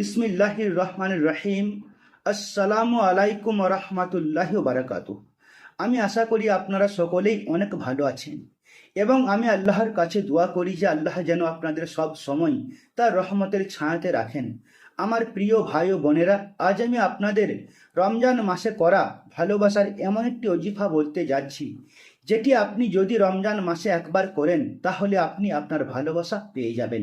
বিসমিল্লাহির রহমানির রহিম আসসালামু আলাইকুম রহমাতুল্লাহি বারাকাত আমি আশা করি আপনারা সকলেই অনেক ভালো আছেন এবং আমি আল্লাহর কাছে দোয়া করি যে আল্লাহ যেন আপনাদের সব সময় তার রহমতের ছায়াতে রাখেন। আমার প্রিয় ভাই ও বোনেরা, আজ আমি আপনাদের রমজান মাসে করা ভালোবাসার এমন একটি অজিফা বলতে যাচ্ছি, যেটি আপনি যদি রমজান মাসে একবার করেন, তাহলে আপনি আপনার ভালোবাসা পেয়ে যাবেন।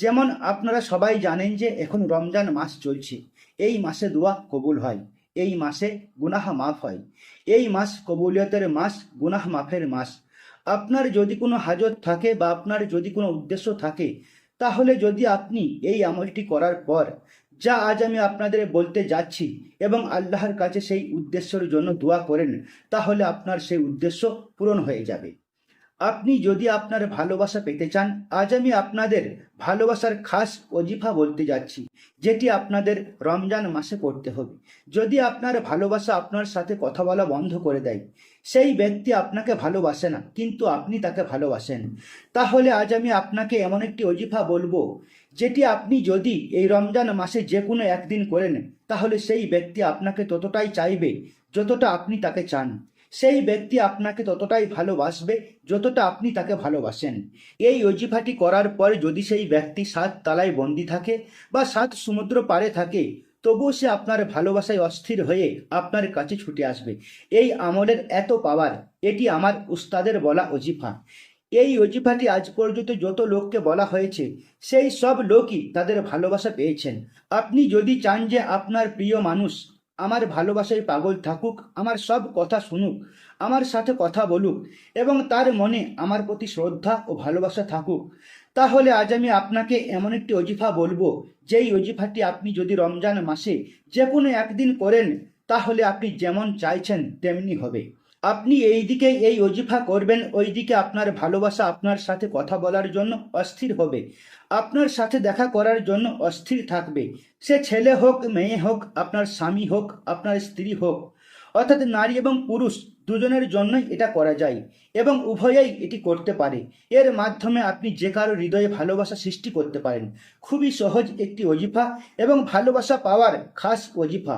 যেমন আপনারা সবাই জানেন যে এখন রমজান মাস চলছে, এই মাসে দোয়া কবুল হয়, এই মাসে গুনাহ মাফ হয়, এই মাস কবুলিয়তের মাস, গুনাহ মাফের মাস। আপনার যদি কোনো হাজত থাকে বা আপনার যদি কোনো উদ্দেশ্য থাকে তাহলে যদি আপনি এই আমলটি করার পর, যা আজ আমি আপনাদের বলতে যাচ্ছি এবং আল্লাহর কাছে সেই উদ্দেশ্যের জন্য দোয়া করেন, তাহলে আপনার সেই উদ্দেশ্য পূরণ হয়ে যাবে। আপনি যদি আপনার ভালোবাসা পেতে চান, আজ আমি আপনাদের ভালোবাসার খাস অজিফা বলতে যাচ্ছি, যেটি আপনাদের রমজান মাসে করতে হবে। যদি আপনার ভালোবাসা আপনার সাথে কথা বলা বন্ধ করে দেয়, সেই ব্যক্তি আপনাকে ভালোবাসে না, কিন্তু আপনি তাকে ভালোবাসেন। তাহলে আজ আমি আপনাকে এমন একটি অজিফা বলব, যেটি আপনি যদি এই রমজান মাসে যে কোনো একদিন করেন তাহলে সেই ব্যক্তি আপনাকে ততটাই চাইবে, যতটা আপনি তাকে চান। সেই ব্যক্তি আপনাকে ততটাই ভালোবাসবে যতটা আপনি তাকে ভালোবাসেন। এই অজিফাটি করার পর যদি সেই ব্যক্তি সাত তালায় বন্দি থাকে বা সাত সমুদ্র পারে থাকে, তবুও সে আপনার ভালোবাসায় অস্থির হয়ে আপনার কাছে ছুটে আসবে। এই আমলের এত পাওয়ার, এটি আমার উস্তাদের বলা অজিফা। এই অজিফাটি আজ পর্যন্ত যত লোককে বলা হয়েছে, সেই সব লোকই তাদের ভালোবাসা পেয়েছেন। আপনি যদি চান যে আপনার প্রিয় মানুষ আমার ভালোবাসায় পাগল থাকুক, আমার সব কথা শুনুক, আমার সাথে কথা বলুক এবং তার মনে আমার প্রতি শ্রদ্ধা ও ভালোবাসা থাকুক। তাহলে আজ আমি আপনাকে এমন একটি অজিফা বলব, যেই অজিফাটি আপনি যদি রমজান মাসে যে কোনো একদিন করেন, তাহলে আপনি যেমন চাইছেন, তেমনি হবে। আপনি এই দিকে এই অজিফা করবেন ওই দিকে আপনার ভালোবাসা আপনার সাথে কথা বলার জন্য অস্থির হবে। আপনার সাথে দেখা করার জন্য অস্থির থাকবে। সে ছেলে হোক, মেয়ে হোক, আপনার স্বামী হোক, আপনার স্ত্রী হোক, অর্থাৎ নারী এবং পুরুষ দুজনের জন্যই এটা করা যায় এবং উভয়েই এটি করতে পারে। এর মাধ্যমে আপনি যে কারও হৃদয়ে ভালোবাসা সৃষ্টি করতে পারেন। খুবই সহজ একটি অজিফা এবং ভালোবাসা পাওয়ার খাস অজিফা।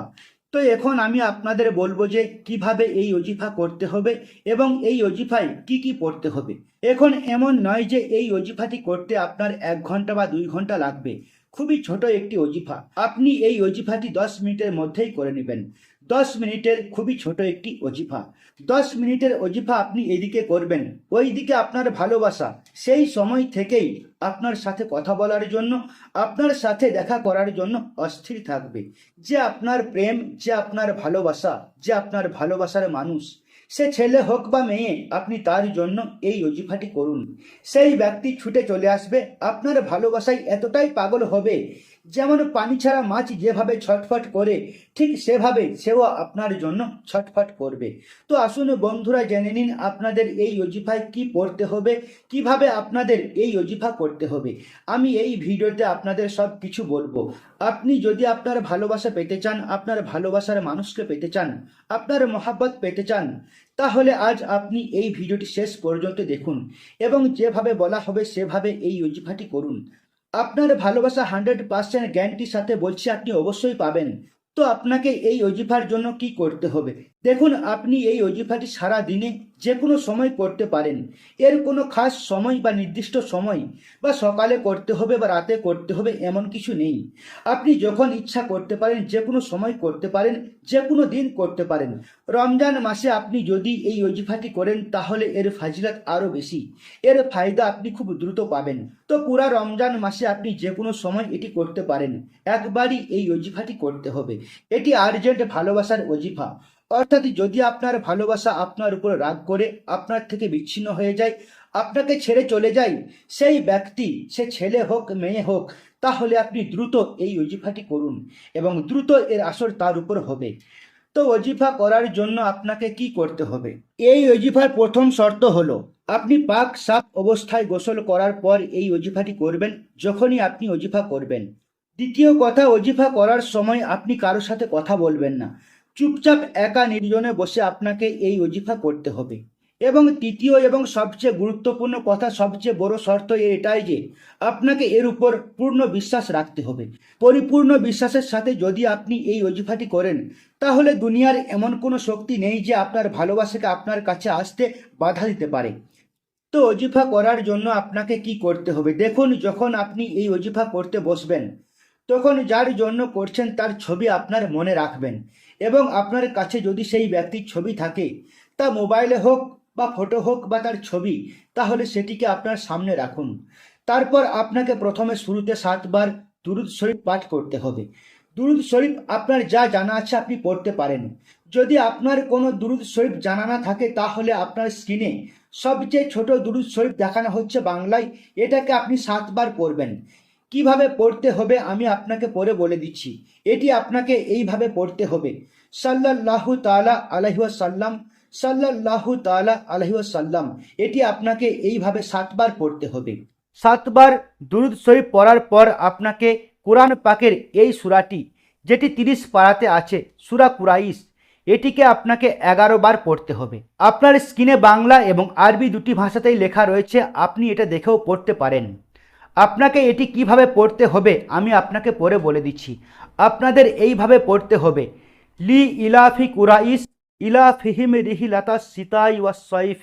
তো এখন আমি আপনাদের বলব যে কীভাবে এই অজিফা করতে হবে এবং এই অজিফায় কি কি পড়তে হবে। এখন এমন নয় যে এই অজিফাটি করতে আপনার এক ঘণ্টা বা দুই ঘণ্টা লাগবে। খুবই ছোট একটি অজিফা। আপনি এই অজিফাটি দশ মিনিটের মধ্যেই করে নেবেন। দশ মিনিটের খুবই ছোট একটি অজিফা দশ মিনিটের অজিফা আপনি এদিকে করবেন ওই দিকে আপনার ভালোবাসা। সেই সময় থেকেই আপনার সাথে কথা বলার জন্য, আপনার সাথে দেখা করার জন্য অস্থির থাকবে। যে আপনার প্রেম, যে আপনার ভালোবাসা, যে আপনার ভালোবাসার মানুষ, সে ছেলে হোক বা মেয়ে, আপনি তার জন্য এই অজিফাটি করুন। সেই ব্যক্তি ছুটে চলে আসবে, আপনার ভালোবাসায় এতটাই পাগল হবে যেমন পানি ছাড়া মাছ যেভাবে ছটফট করে, ঠিক সেভাবে সেও আপনার জন্য ছটফট করবে। তো আসুন বন্ধুরা জেনে নিন আপনাদের এই অজিফায় কি পড়তে হবে, কীভাবে আপনাদের এই অজিফা করতে হবে। আমি এই ভিডিওতে আপনাদের সব কিছু বলব। আপনি যদি আপনার ভালোবাসা পেতে চান, আপনার ভালোবাসার মানুষকে পেতে চান, আপনার মহাব্বত পেতে চান, তাহলে আজ আপনি এই ভিডিওটি শেষ পর্যন্ত দেখুন এবং যেভাবে বলা হবে সেভাবে এই অজিফাটি করুন। আপনার ভালোবাসা হান্ড্রেড পার্সেন্ট গ্যারান্টির সাথে বলছি, আপনি অবশ্যই পাবেন। তো আপনাকে এই অজিফার জন্য কি করতে হবে? দেখুন, আপনি এই অজিফাটি সারা দিনে যে কোনো সময় করতে পারেন। এর কোনো খাস সময় বা নির্দিষ্ট সময় বা সকালে করতে হবে বা রাতে করতে হবে এমন কিছু নেই। আপনি যখন ইচ্ছা করতে পারেন, যে কোনো সময় করতে পারেন, যে কোনো দিন করতে পারেন। রমজান মাসে আপনি যদি এই অজিফাটি করেন, তাহলে এর ফাজিলাত আরও বেশি। এর ফায়দা আপনি খুব দ্রুত পাবেন। তো পুরা রমজান মাসে আপনি যে কোনো সময় এটি করতে পারেন। একবারই এই অজিফাটি করতে হবে। এটি আর্জেন্ট ভালোবাসার অজিফা অর্থাৎ যদি আপনার ভালোবাসা আপনার উপর রাগ করে আপনার থেকে বিচ্ছিন্ন হয়ে যায়, আপনাকে ছেড়ে চলে যায়, সেই ব্যক্তি, সে ছেলে হোক, মেয়ে হোক, তাহলে আপনি দ্রুত এই অজিফাটি করুন এবং দ্রুত এর আসর তার উপর হবে। তো অজিফা করার জন্য আপনাকে কি করতে হবে? এই অজিফার প্রথম শর্ত হলো, আপনি পাক সাফ অবস্থায় গোসল করার পর এই অজিফাটি করবেন যখনই আপনি অজিফা করবেন। দ্বিতীয় কথা, অজিফা করার সময় আপনি কারোর সাথে কথা বলবেন না। চুপচাপ একা নির্জনে বসে আপনাকে এই অজিফা করতে হবে। এবং তৃতীয় এবং সবচেয়ে গুরুত্বপূর্ণ কথা, সবচেয়ে বড় শর্ত এটাই যে, আপনাকে এর উপর পূর্ণ বিশ্বাস রাখতে হবে। পরিপূর্ণ বিশ্বাসের সাথে যদি আপনি এই অজিফাটি করেন, তাহলে দুনিয়ার এমন কোনো শক্তি নেই যে আপনার ভালোবাসাকে আপনার কাছে আসতে বাধা দিতে পারে। তো অজিফা করার জন্য আপনাকে কি করতে হবে? দেখুন, যখন আপনি এই অজিফা করতে বসবেন তখন যার জন্য করছেন তার ছবি আপনার মনে রাখবেন। এবং আপনার কাছে যদি সেই ব্যক্তির ছবি থাকে, তা মোবাইলে হোক বা ফটো হোক বা তার ছবি, তাহলে সেটিকে আপনার সামনে রাখুন। তারপর আপনাকে প্রথমে শুরুতে সাতবার দুরুদ শরীফ পাঠ করতে হবে। দুরুদ শরীফ আপনার যা জানা আছে আপনি পড়তে পারেন। যদি আপনার কোনো দুরুদ শরীফ জানা না থাকে, তাহলে আপনার স্ক্রিনে সবচেয়ে ছোট দুরুদ শরীফ দেখানো হচ্ছে বাংলায়। এটাকে আপনি সাতবার পড়বেন। কীভাবে পড়তে হবে আমি আপনাকে পড়ে বলে দিচ্ছি। এটি আপনাকে এইভাবে পড়তে হবে। আলাইহি ওয়াসাল্লাম, সাল্লাল্লাহু তাআলা আলাইহি ওয়াসাল্লাম, এটি আপনাকে এইভাবে সাতবার পড়তে হবে। সাতবার দুরুদ শরীফ পড়ার পর আপনাকে কোরআন পাকের এই সুরাটি, যেটি তিরিশ পাড়াতে আছে, সুরা কুরাইশ, এটিকে আপনাকে এগারো বার পড়তে হবে। আপনার স্ক্রিনে বাংলা এবং আরবি দুটি ভাষাতেই লেখা রয়েছে, আপনি এটা দেখেও পড়তে পারেন। আপনাকে এটি কীভাবে পড়তে হবে, আমি আপনাকে পরে বলে দিচ্ছি। আপনাদের এইভাবে পড়তে হবে। লি ইলাফি কুরাইস ইলা ফিহিম রিহিলাতা সিতাই ওয়া সৈফ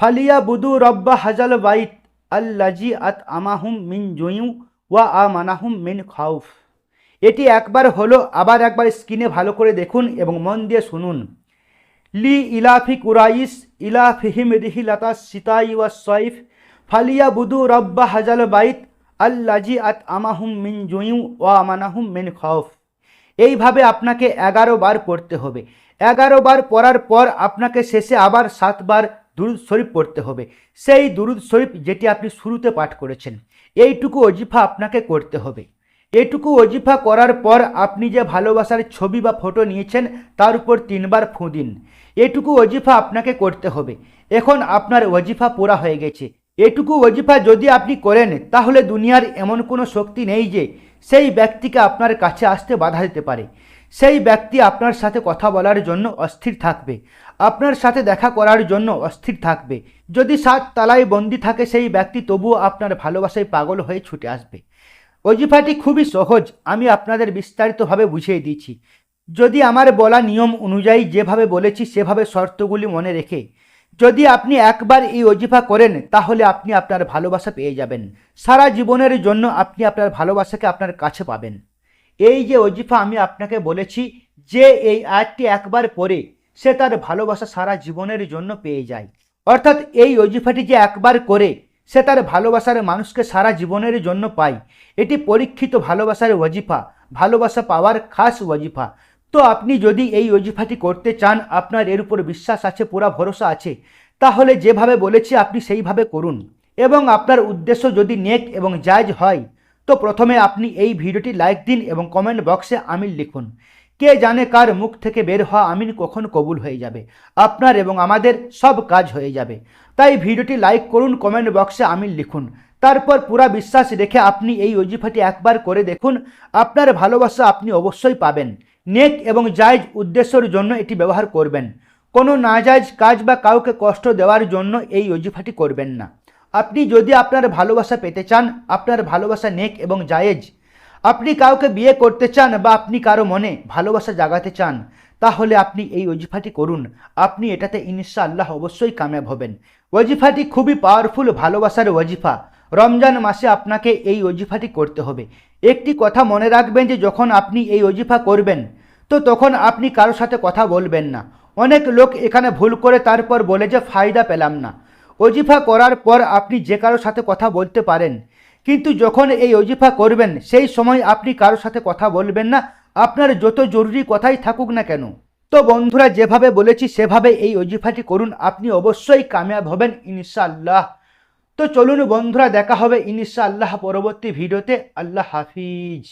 ফালিয়া বুদু রব্বা হাজাল বাইত আল্লাজি আত আমাহুম মিন জুয়ু ওয়া আমানাহুম মিন খাউফ। এটি একবার হলো, আবার একবার স্ক্রিনে ভালো করে দেখুন এবং মন দিয়ে শুনুন। লি ইলাফি কুরাইস ইলা ফিহিম রিহিলাতা সিতাই ওয়া সৈফ ফালিয়া বুদু রব্বা হাজাল বাইত আল্লাজি আত আমাহুম মিন জুয়ু ওয়া আমানাহুম মিন খাউফ। এইভাবে আপনাকে এগারো বার পড়তে হবে। এগারো বার পড়ার পর আপনাকে শেষে আবার সাতবার দুরুদ শরীফ পড়তে হবে। সেই দুরুদ শরীফ যেটি আপনি শুরুতে পাঠ করেছেন, এইটুকু অজিফা আপনাকে করতে হবে। এটুকু অজিফা করার পর আপনি যে ভালোবাসার ছবি বা ফটো নিয়েছেন, তার উপর তিনবার ফুঁ দিন। এটুকু অজিফা আপনাকে করতে হবে। এখন আপনার অজিফা পুরা হয়ে গেছে। এটুকু ওজিফা যদি আপনি করেন, তাহলে দুনিয়ার এমন কোনো শক্তি নেই যে সেই ব্যক্তিকে আপনার কাছে আসতে বাধা দিতে পারে। সেই ব্যক্তি আপনার সাথে কথা বলার জন্য অস্থির থাকবে। আপনার সাথে দেখা করার জন্য অস্থির থাকবে। যদি সাত তালায় বন্দি থাকে সেই ব্যক্তি, তবুও আপনার ভালোবাসায় পাগল হয়ে ছুটে আসবে। অজিফাটি খুবই সহজ, আমি আপনাদের বিস্তারিতভাবে বুঝিয়ে দিচ্ছি যদি আমার বলা নিয়ম অনুযায়ী যেভাবে বলেছি, সেভাবে শর্তগুলি মনে রেখে যদি আপনি একবার এই অজিফা করেন, তাহলে আপনি আপনার ভালোবাসা পেয়ে যাবেন। সারা জীবনের জন্য আপনি আপনার ভালোবাসাকে আপনার কাছে পাবেন। এই যে অজিফা আমি আপনাকে বলেছি, যে এই আয়াতটি একবার পরে সে তার ভালোবাসা সারা জীবনের জন্য পেয়ে যায়। অর্থাৎ এই অজিফাটি যে একবার করে, সে তার ভালোবাসার মানুষকে সারা জীবনের জন্য পায়। এটি পরীক্ষিত ভালোবাসার ওজিফা, ভালোবাসা পাওয়ার খাস ওজিফা। তো আপনি যদি এই অজিফাটি করতে চান, আপনার এর উপর বিশ্বাস আছে, পুরা ভরসা আছে, তাহলে যেভাবে বলেছি আপনি সেইভাবে করুন। এবং আপনার উদ্দেশ্য যদি নেক এবং জায়জ হয়, তো প্রথমে আপনি এই ভিডিওটি লাইক দিন এবং কমেন্ট বক্সে আমিন লিখুন। কে জানে কার মুখ থেকে বের হওয়া আমিন কখন কবুল হয়ে যাবে? আপনার এবং আমাদের সব কাজ হয়ে যাবে। তাই ভিডিওটি লাইক করুন, কমেন্ট বক্সে আমিন লিখুন। তারপর পুরা বিশ্বাস রেখে আপনি এই অজিফাটি একবার করে দেখুন। আপনার ভালোবাসা আপনি অবশ্যই পাবেন। নেক এবং জায়জ উদ্দেশ্যের জন্য এটি ব্যবহার করবেন। কোনো নাজায়জ কাজ বা কাউকে কষ্ট দেওয়ার জন্য এই অজিফাটি করবেন না। আপনি যদি আপনার ভালোবাসা পেতে চান, আপনার ভালোবাসা নেক এবং জায়েজ। আপনি কাউকে বিয়ে করতে চান বা আপনি কারও মনে ভালোবাসা জাগাতে চান, তাহলে আপনি এই ওজিফাটি করুন। আপনি এটাতে ইনশা আল্লাহ অবশ্যই কামিয়াব হবেন। ওজিফাটি খুবই পাওয়ারফুল ভালোবাসার ওজিফা রমজান মাসে আপনাকে এই ওজিফাটি করতে হবে। একটি কথা মনে রাখবেন যে যখন আপনি এই ওজিফা করবেন তো তখন আপনি কারোর সাথে কথা বলবেন না। অনেক লোক এখানে ভুল করে তারপর বলে যে ফায়দা পেলাম না। অজিফা করার পর আপনি যে কারোর সাথে কথা বলতে পারেন, কিন্তু যখন এই অজিফা করবেন, সেই সময় আপনি কারোর সাথে কথা বলবেন না, আপনার যত জরুরি কথাই থাকুক না কেন। তো বন্ধুরা, যেভাবে বলেছি, সেভাবে এই অজিফাটি করুন, আপনি অবশ্যই কামিয়াব হবেন ইনশাআল্লাহ। তো চলুন বন্ধুরা, দেখা হবে ইনশাআল্লাহ পরবর্তী ভিডিওতে। আল্লাহ হাফিজ।